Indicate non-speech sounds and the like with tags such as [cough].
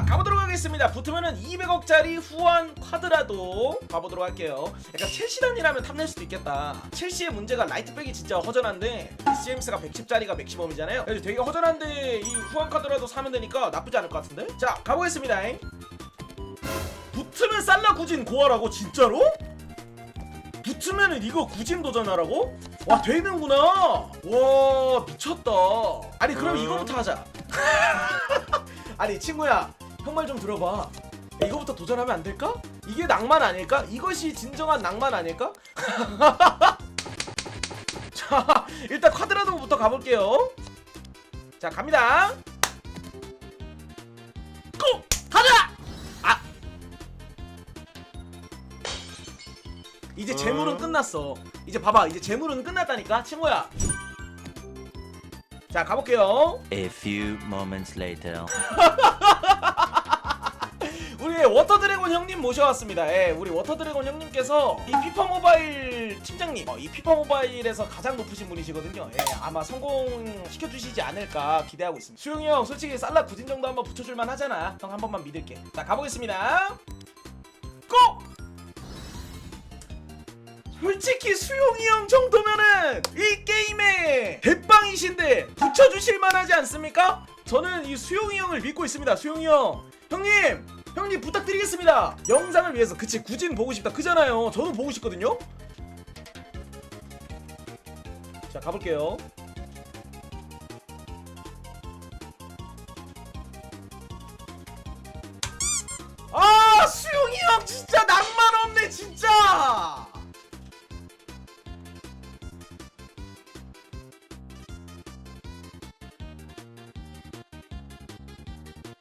자 가보도록 하겠습니다. 붙으면은 200억짜리 후원 쿼드라도 가보도록 할게요. 약간 첼시단이라면 탐낼 수도 있겠다. 첼시의 문제가 라이트백이 진짜 허전한데 CMS가 110짜리가 맥시멈이잖아요. 그래서 되게 허전한데 이 후원 카드라도 사면 되니까 나쁘지 않을 것 같은데? 자 가보겠습니다. 붙으면 살라 구진 고하라고 진짜로? 붙으면은 이거 구진 도전하라고? 와 되는구나. 와 미쳤다. 아니 그럼 이거부터 하자. [laughs] 아니 친구야 형 말 좀 들어봐 이거부터 도전하면 안 될까? 이게 낭만 아닐까? 이것이 진정한 낭만 아닐까? [laughs] 자 일단 쿼드라도부터 가볼게요 자 갑니다 고! 가자! 아 이제 재물은 끝났어 이제 봐봐 이제 재물은 끝났다니까 친구야 자 가볼게요 A few moments later. [laughs] 워터드래곤 형님 모셔왔습니다. 예, 우리 워터 드래곤 형님께서 이 피파 모바일 팀장님, 어, 이 피파 모바일에서 가장 높으신 분이시거든요. 예, 아마 성공시켜 주시지 않을까 기대하고 있습니다. 수용이 형, 솔직히 살라 구진 정도 한번 붙여줄만 하잖아. 형 한 번만 믿을게. 자, 가보겠습니다. 고! 솔직히 수용이 형 정도면은 이 게임의 대빵이신데 붙여주실 만 하지 않습니까? 저는 이 수용이 형을 믿고 있습니다. 수용이 형, 형님, 형님 부탁드리겠습니다. 영상을 위해서 그치 구진 보고 싶다 그잖아요. 저도 보고 싶거든요. 자 가볼게요. 아 수용이 형 진짜 낭만.